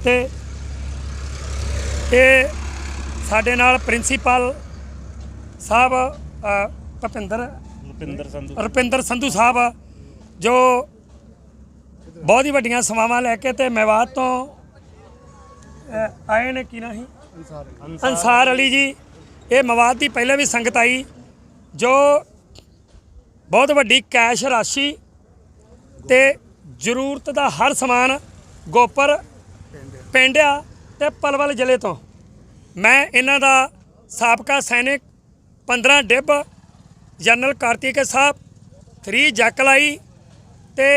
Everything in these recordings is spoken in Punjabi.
ਤੇ ਇਹ ਸਾਡੇ ਨਾਲ ਪ੍ਰਿੰਸੀਪਲ ਸਾਹਿਬ ਭੁਪਿੰਦਰ ਰੁਪਿੰਦਰ ਸੰਧੂ। ਰੁਪਿੰਦਰ ਸੰਧੂ ਸਾਹਿਬ ਜੋ ਬਹੁਤ ਹੀ ਵੱਡੀਆਂ ਸੇਵਾਵਾਂ ਲੈ ਕੇ ਤੇ ਮੈਵਾਤ ਤੋਂ ਅ, ਆਏ ਨੇ ਕੀ ਨਹੀਂ ਅਨਸਾਰ ਅਲੀ ਜੀ। ਇਹ ਮਵਾਦ ਦੀ ਪਹਿਲੇ ਵੀ ਸੰਗਤ ਆਈ ਜੋ ਬਹੁਤ ਵੱਡੀ ਕੈਸ਼ ਰਾਸ਼ੀ ਤੇ ਜ਼ਰੂਰਤ ਦਾ ਹਰ ਸਮਾਨ ਗੋਪਰ ਪਿੰਡਿਆ ਤੇ ਪਲਵਲ ਜ਼ਿਲ੍ਹੇ ਤੋਂ। ਮੈਂ ਇਹਨਾਂ ਦਾ ਸਾਬਕਾ ਸੈਨਿਕ 15 ਡਿੱਬ ਜਨਰਲ ਕਾਰਤਿਕੇ ਸਾਹਿਬ 3 ਜੱਕਲਾਈ ਤੇ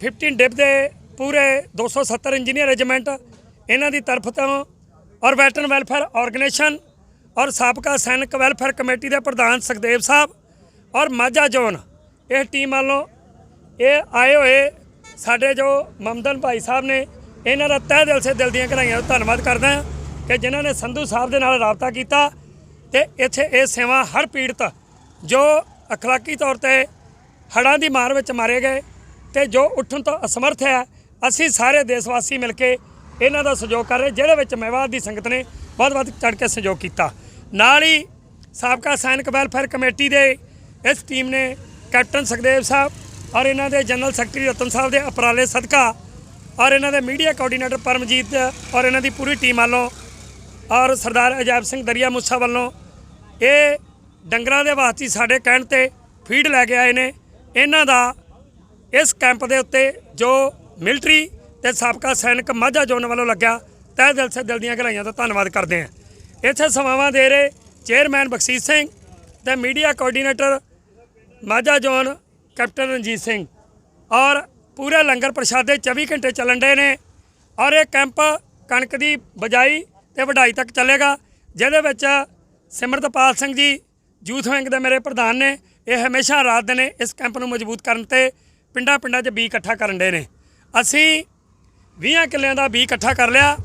15 ਡਿੱਬ ਦੇ ਪੂਰੇ 270 ਇੰਜੀਨੀਅਰ ਰੈਜੀਮੈਂਟ ਇਹਨਾਂ ਦੀ ਤਰਫ ਤੋਂ ਔਰ ਵੈਟਰਨ ਵੈਲਫੇਅਰ ਆਰਗੇਨਾਈਜੇਸ਼ਨ ਔਰ ਸਾਬਕਾ ਸੈਨਿਕ ਵੈਲਫੇਅਰ ਕਮੇਟੀ ਦੇ ਪ੍ਰਧਾਨ ਸੁਖਦੇਵ ਸਾਹਿਬ ਔਰ ਮਾਝਾ ਜ਼ੋਨ, ਇਹ ਟੀਮ ਵੱਲੋਂ ਇਹ ਆਏ ਹੋਏ ਸਾਡੇ ਜੋ ਮਮਦਨ ਭਾਈ ਸਾਹਿਬ ਨੇ ਇਹਨਾਂ ਦਾ ਤਹਿ ਦਿਲ ਸੇ ਦਿਲ ਦੀਆਂ ਘਰਾਈਆਂ ਦਾ ਧੰਨਵਾਦ ਕਰਦਾ ਹਾਂ ਕਿ ਜਿਨ੍ਹਾਂ ਨੇ ਸੰਧੂ ਸਾਹਿਬ ਦੇ ਨਾਲ ਰਾਬਤਾ ਕੀਤਾ ਤੇ ਇੱਥੇ ਇਹ ਸੇਵਾ ਹਰ ਪੀੜਤ ਜੋ ਅਖਲਾਕੀ ਤੌਰ ਤੇ ਹੜ੍ਹਾਂ ਦੀ ਮਾਰ ਵਿੱਚ ਮਾਰੇ ਗਏ ਤੇ ਜੋ ਉੱਠਣ ਤੋਂ ਅਸਮਰਥ ਹੈ, ਅਸੀਂ ਸਾਰੇ ਦੇਸ਼ ਵਾਸੀ ਮਿਲ ਕੇ ਇਹਨਾਂ ਦਾ ਸਹਿਯੋਗ ਕਰ ਰਹੇ, ਜਿਹਦੇ ਵਿੱਚ ਮਹਿਵਾਦ ਦੀ ਸੰਗਤ ਨੇ ਬਹੁਤ ਵੱਧ ਚੜ ਕੇ ਸਹਿਯੋਗ ਕੀਤਾ। ਨਾਲ ਹੀ ਸਾਬਕਾ ਸੈਨਿਕ ਵੈਲਫੇਅਰ ਕਮੇਟੀ ਦੇ ਇਸ ਟੀਮ ਨੇ ਕੈਪਟਨ ਸੁਖਦੇਵ ਸਾਹਿਬ ਔਰ ਇਹਨਾਂ ਦੇ ਜਨਰਲ ਸੈਕਟਰੀ ਰਤਨ ਸਾਹਿਬ ਦੇ ਅਪਰਾਲੇ ਸਦਕਾ ਔਰ ਇਹਨਾਂ ਦੇ ਮੀਡੀਆ ਕੋਆਰਡੀਨੇਟਰ ਪਰਮਜੀਤ ਔਰ ਇਹਨਾਂ ਦੀ ਪੂਰੀ ਟੀਮ ਵੱਲੋਂ ਔਰ ਸਰਦਾਰ ਅਜੈਬ ਸਿੰਘ ਦਰਿਆ ਮੁੱਸਾ ਵੱਲੋਂ ਇਹ ਡੰਗਰਾਂ ਦੇ ਵਾਸਤੇ ਸਾਡੇ ਕਹਿਣ ਤੇ ਫੀਡ ਲੈ ਕੇ ਆਏ ਨੇ। ਇਹਨਾਂ ਦਾ ਇਸ ਕੈਂਪ ਦੇ ਉੱਤੇ ਜੋ ਮਿਲਟਰੀ ਤੇ ਸਾਬਕਾ ਸੈਨਿਕ ਮਾਝਾ ਜ਼ੋਨ ਵੱਲੋਂ ਲੱਗਿਆ, ਤਹਿ ਦਿਲ ਸੇ ਦਿਲ ਦੀਆਂ ਗਲਾਈਆਂ ਦਾ ਧੰਨਵਾਦ ਕਰਦੇ ਹਾਂ। ਇੱਥੇ ਸੇਵਾਵਾਂ ਦੇ ਰਹੇ ਚੇਅਰਮੈਨ ਬਖਸ਼ੀਸ਼ ਸਿੰਘ ਤੇ media coordinator Majha zone captain Ranjit Singh ਔਰ ਪੂਰੇ ਲੰਗਰ ਪ੍ਰਸ਼ਾਦੇ 24 ਘੰਟੇ ਚੱਲਣ ਦੇ ਨੇ ਔਰ ਇਹ ਕੈਂਪ ਕਣਕ ਦੀ ਬਜਾਈ ਤੇ ਵਢਾਈ ਤੱਕ ਚੱਲੇਗਾ, ਜਿਹਦੇ ਵਿੱਚ ਸਿਮਰਤਪਾਲ ਸਿੰਘ ਜੀ ਯੂਥ ਵਿੰਗ ਦੇ ਮੇਰੇ ਪ੍ਰਧਾਨ ਨੇ, ਇਹ ਹਮੇਸ਼ਾ ਰਾਤ ਦੇ ਨੇ ਇਸ ਕੈਂਪ ਨੂੰ ਮਜ਼ਬੂਤ ਕਰਨ ਤੇ ਪਿੰਡਾਂ ਪਿੰਡਾਂ 'ਚ ਬੀ ਇਕੱਠਾ ਕਰਨ ਦੇ ਨੇ। ਅਸੀਂ 20 ਕਿੱਲਿਆਂ ਦਾ ਬੀ ਇਕੱਠਾ ਕਰ ਲਿਆ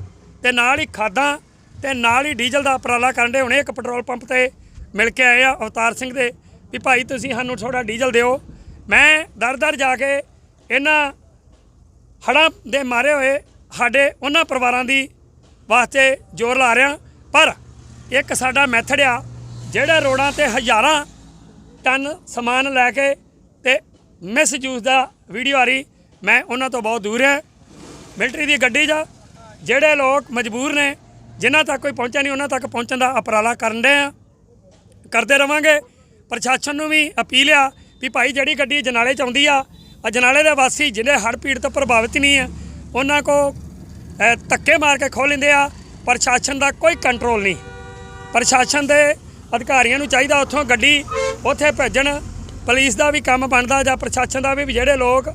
ਤੇ ਨਾਲ ਹੀ ਖਾਦਾਂ ਤੇ ਨਾਲ ਹੀ ਡੀਜ਼ਲ ਦਾ ਉਪਰਾਲਾ ਕਰਨ ਦੇ ਹੁਣੇ ਇੱਕ ਪੈਟਰੋਲ ਪੰਪ ਤੇ ਮਿਲ ਕੇ ਆਏ ਆ ਅਵਤਾਰ ਸਿੰਘ ਦੇ ਵੀ ਭਾਈ ਤੁਸੀਂ ਸਾਨੂੰ ਥੋੜਾ ਡੀਜ਼ਲ ਦਿਓ। ਮੈਂ ਦਰ ਦਰ ਜਾ ਕੇ ਇਹਨਾਂ ਹੜ੍ਹਾਂ ਦੇ ਮਾਰੇ ਹੋਏ ਸਾਡੇ ਉਹਨਾਂ ਪਰਿਵਾਰਾਂ ਦੀ ਵਾਸਤੇ ਜ਼ੋਰ ਲਾ ਰਿਹਾ। ਪਰ ਇੱਕ ਸਾਡਾ ਮੈਥਡ ਆ, ਜਿਹੜੇ ਰੋਡਾਂ ਤੇ ਹਜ਼ਾਰਾਂ ਟਨ ਸਮਾਨ ਲੈ ਕੇ ਤੇ ਮਿਸਯੂਜ਼ ਦਾ ਵੀਡੀਓ ਆ ਰਹੀ। ਮੈਂ ਉਹਨਾਂ ਤੋਂ ਬਹੁਤ ਦੂਰ ਹਾਂ। ਮਿਲਟਰੀ ਦੀ ਗੱਡੀ 'ਚ ਜਿਹੜੇ ਲੋਕ ਮਜਬੂਰ ਨੇ, ਜਿਨ੍ਹਾਂ ਤੱਕ ਕੋਈ ਪਹੁੰਚਿਆ ਨਹੀਂ, ਉਹਨਾਂ ਤੱਕ ਪਹੁੰਚਣ ਦਾ ਉਪਰਾਲਾ ਕਰਨ ਦੇ ਆ। ਕਰਦੇ ਰਵਾਂਗੇ। ਪ੍ਰਸ਼ਾਸਨ ਨੂੰ ਵੀ ਅਪੀਲ ਆ ਵੀ ਭਾਈ ਜਿਹੜੀ ਗੱਡੀ ਜਨਾਲੇ ਚ ਆਉਂਦੀ ਆ ਅਜਨਾਲੇ ਦੇ ਵਾਸੀ ਜਿਹੜੇ ਹੜ੍ਹ ਪੀੜ ਤੋਂ ਪ੍ਰਭਾਵਿਤ ਨਹੀਂ ਹੈ, ਉਹਨਾਂ ਕੋ ਧੱਕੇ ਮਾਰ ਕੇ ਖੋਹ ਲੈਂਦੇ ਆ, ਪ੍ਰਸ਼ਾਸਨ ਦਾ ਕੋਈ ਕੰਟਰੋਲ ਨਹੀਂ। ਪ੍ਰਸ਼ਾਸਨ ਦੇ ਅਧਿਕਾਰੀਆਂ ਨੂੰ ਚਾਹੀਦਾ ਉੱਥੋਂ ਗੱਡੀ ਉੱਥੇ ਭੇਜਣ, ਪੁਲਿਸ ਦਾ ਵੀ ਕੰਮ ਬਣਦਾ ਜਾਂ ਪ੍ਰਸ਼ਾਸਨ ਦਾ ਵੀ ਜਿਹੜੇ ਲੋਕ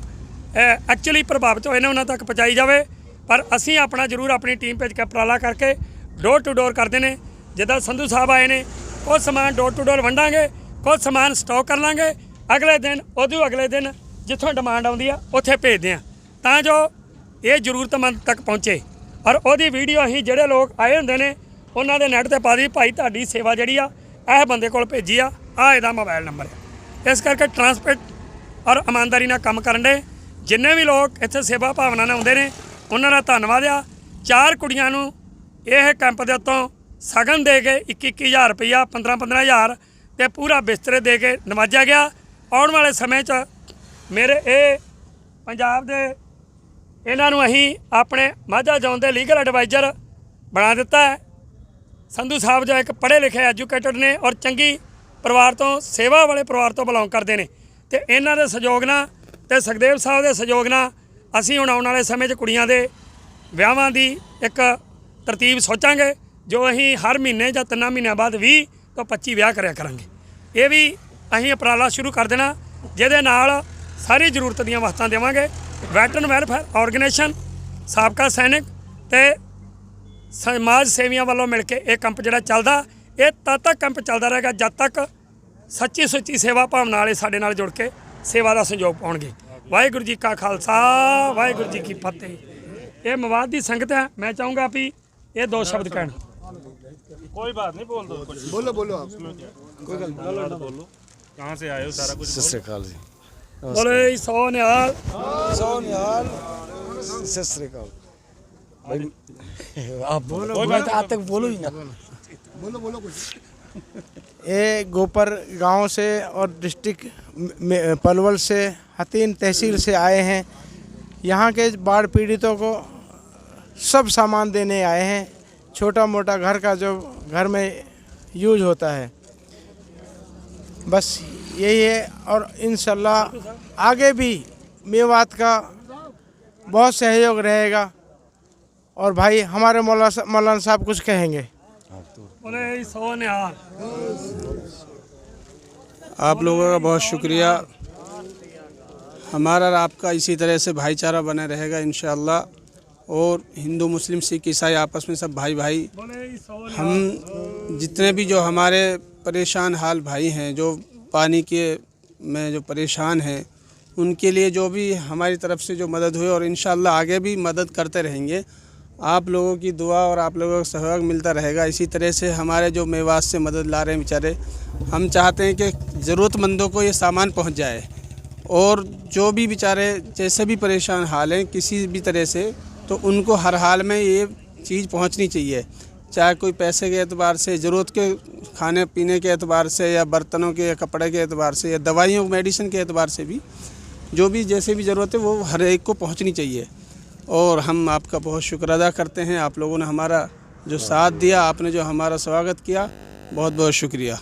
ਐਕਚੁਅਲੀ ਪ੍ਰਭਾਵਿਤ ਹੋਏ ਨੇ ਉਹਨਾਂ ਤੱਕ ਪਹੁੰਚਾਈ ਜਾਵੇ। ਪਰ ਅਸੀਂ ਆਪਣਾ ਜ਼ਰੂਰ ਆਪਣੀ ਟੀਮ ਭੇਜ ਕੇ ਉਪਰਾਲਾ ਕਰਕੇ ਡੋਰ ਟੂ ਡੋਰ ਕਰਦੇ ਨੇ। ਜਿੱਦਾਂ ਸੰਧੂ ਸਾਹਿਬ ਆਏ ਨੇ ਉਹ ਸਮਾਨ ਡੋਰ ਟੂ ਡੋਰ ਵੰਡਾਂਗੇ ਕੁਝ ਸਮਾਨ ਸਟਾਕ ਕਰ ਲਾਂਗੇ। ਅਗਲੇ ਦਿਨ, ਉਦੋਂ ਅਗਲੇ ਦਿਨ ਜਿੱਥੋਂ ਡਿਮਾਂਡ ਆਉਂਦੀ ਆ, ਉੱਥੇ ਭੇਜਦੇ ਆ। ਤਾਂ ਜੋ ਇਹ ਜ਼ਰੂਰਤਮੰਦ ਤੱਕ ਪਹੁੰਚੇ। ਔਰ ਉਹਦੀ ਵੀਡੀਓ ਅਸੀਂ ਜਿਹੜੇ ਲੋਕ ਆਏ ਹੁੰਦੇ ਨੇ, ਉਹਨਾਂ ਦੇ ਨੈਟ ਤੇ ਪਾ ਦੀ ਭਾਈ ਤੁਹਾਡੀ ਸੇਵਾ ਜਿਹੜੀ ਆ, ਇਹ ਬੰਦੇ ਕੋਲ ਭੇਜੀ ਆ ਆ ਇਹਦਾ ਮੋਬਾਈਲ ਨੰਬਰ ਹੈ ਇਸ ਕਰਕੇ ਟਰਾਂਸਪੋਰਟ ਔਰ ਇਮਾਨਦਾਰੀ ਨਾਲ ਕੰਮ ਕਰਨ ਦੇ, ਜਿੰਨੇ ਵੀ ਲੋਕ ਇੱਥੇ ਸੇਵਾ ਭਾਵਨਾ ਨਾਲ ਆਉਂਦੇ ਨੇ, ਉਹਨਾਂ ਦਾ ਧੰਨਵਾਦ ਆ। ਚਾਰ ਕੁੜੀਆਂ ਨੂੰ ਇਹ ਕੈਂਪ ਦੇ ਉੱਤੋਂ ਸਗਨ ਦੇ ਕੇ 21-21000 ਰੁਪਈਆ 15-15000 ਤੇ ਪੂਰਾ ਬਿਸਤਰੇ ਦੇ ਕੇ ਨਵਾਜਿਆ ਗਿਆ। ਆਉਣ ਵਾਲੇ ਸਮੇਂ 'ਚ ਮੇਰੇ ਇਹ ਪੰਜਾਬ ਦੇ ਇਹਨਾਂ ਨੂੰ ਅਸੀਂ ਆਪਣੇ ਮਾਝਾ ਜ਼ੋਨ ਦੇ ਲੀਗਲ ਐਡਵਾਈਜ਼ਰ ਬਣਾ ਦਿੱਤਾ ਹੈ। ਸੰਧੂ ਸਾਹਿਬ ਜੋ ਇੱਕ ਪੜ੍ਹੇ ਲਿਖੇ ਐਜੂਕੇਟਡ ਨੇ ਔਰ ਚੰਗੀ ਪਰਿਵਾਰ ਤੋਂ, ਸੇਵਾ ਵਾਲੇ ਪਰਿਵਾਰ ਤੋਂ ਬਿਲੋਂਗ ਕਰਦੇ ਨੇ। ਤੇ ਇਹਨਾਂ ਦੇ ਸਹਿਯੋਗ ਨਾਲ ਤੇ ਸੁਖਦੇਵ ਸਾਹਿਬ ਦੇ ਸਹਿਯੋਗ ਨਾਲ ਅਸੀਂ ਹੁਣ ਆਉਣ ਵਾਲੇ ਸਮੇਂ 'ਚ ਕੁੜੀਆਂ ਦੇ ਵਿਆਹਾਂ ਦੀ ਇੱਕ ਤਰਤੀਬ ਸੋਚਾਂਗੇ, ਜੋ ਅਸੀਂ ਹਰ ਮਹੀਨੇ ਜਾਂ ਤਿੰਨਾਂ ਮਹੀਨਿਆਂ ਬਾਅਦ 20 ਤੋਂ 25 ਵਿਆਹ ਕਰਿਆ ਕਰਾਂਗੇ। ਇਹ ਵੀ ਅਸੀਂ ਉਪਰਾਲਾ ਸ਼ੁਰੂ ਕਰ ਦੇਣਾ, ਜਿਹਦੇ ਨਾਲ ਸਾਰੀ ਜ਼ਰੂਰਤ ਦੀਆਂ ਵਸਤਾਂ ਦੇਵਾਂਗੇ। ਵੈਟਰਨ ਵੈਲਫੇਅਰ ਆਰਗੇਨਾਈਜੇਸ਼ਨ ਸਾਬਕਾ ਸੈਨਿਕ ਤੇ ਸਮਾਜ ਸੇਵੀਆਂ ਵੱਲੋਂ ਮਿਲ ਕੇ ਇਹ ਕੰਪ ਜਿਹੜਾ ਚੱਲਦਾ ਇਹ ਤਦ ਤੱਕ ਕੰਪ ਚੱਲਦਾ ਰਹੇਗਾ ਜਦ ਤੱਕ ਸੱਚੀ ਸੁੱਚੀ ਸੇਵਾ ਭਾਵਨਾ ਵਾਲੇ ਸਾਡੇ ਨਾਲ ਜੁੜ ਕੇ ਸੇਵਾ ਦਾ ਸੰਯੋਗ ਪਾਉਣਗੇ। ਵਾਹਿਗੁਰੂ ਜੀ ਕਾ ਖਾਲਸਾ ਵਾਹਿਗੁਰੂ ਜੀ ਕੀ ਫਤਿਹ। ਇਹ ਮਵਾਦ ਦੀ ਸੰਗਤ ਹੈ। ਮੈਂ ਚਾਹੂੰਗਾ ਵੀ ਇਹ ਦੋ ਸ਼ਬਦ ਕਹਿਣ। ਕੋਈ ਬਾਤ ਨਹੀਂ ਬੋਲ ਦੋ ਬੋਲੋ ਬੋਲੋ ਆਪ। ਕੋਈ ਗੱਲ ਨਹੀਂ। ਬੋਲੋ ਕਹਾਂ ਸੇ ਆਏ ਸਾਰਾ ਕੁਝ ਸਸੇ ਕਾਲ ਜੀ। बोले सौ निहाल सौ निहाल सत श्रीकाल आप बोलो मैं तो आज तक ही ना। बोलो बोलो कुछ। गोपर गाँव से और डिस्ट्रिक्ट पलवल से हतीन तहसील से आए हैं। यहाँ के बाढ़ पीड़ितों को सब सामान देने आए हैं। छोटा मोटा घर का जो घर में यूज़ होता है। बस यही है और इंशाल्लाह आगे भी मेवात का बहुत सहयोग रहेगा। और भाई हमारे मौलाना मौलाना साहब कुछ कहेंगे? आप लोगों का बहुत शुक्रिया। हमारा आपका इसी तरह से भाईचारा बना रहेगा इन और हिंदू मुस्लिम सिख ईसाई आपस में सब भाई भाई हम जितने भी जो हमारे परेशान हाल भाई हैं जो पानी के में जो परेशान हैं, उनके लिए जो भी हमारी तरफ़ से जो मदद हुई और इन आगे भी मदद करते रहेंगे। आप लोगों की दुआ और आप लोगों का सहयोग मिलता रहेगा। इसी तरह से हमारे जो मेवात से मदद ला रहे हैं बेचारे, हम चाहते हैं कि ज़रूरतमंदों को ये सामान पहुँच जाए और जो भी बेचारे जैसे भी परेशान हाल हैं किसी भी तरह से तो उनको हर हाल में ये चीज़ पहुंचनी चाहिए। चाहे कोई पैसे के एतबार से, ज़रूरत के खाने पीने के एतबार से या बर्तनों के या कपड़े के एतबार से या दवाइयों, मेडिसिन के एतबार से भी, जो भी जैसे भी ज़रूरत है वो हर एक को पहुँचनी चाहिए। और हम आपका बहुत शुक्र अदा करते हैं। आप लोगों ने हमारा जो साथ दिया, आपने जो हमारा स्वागत किया बहुत बहुत शुक्रिया।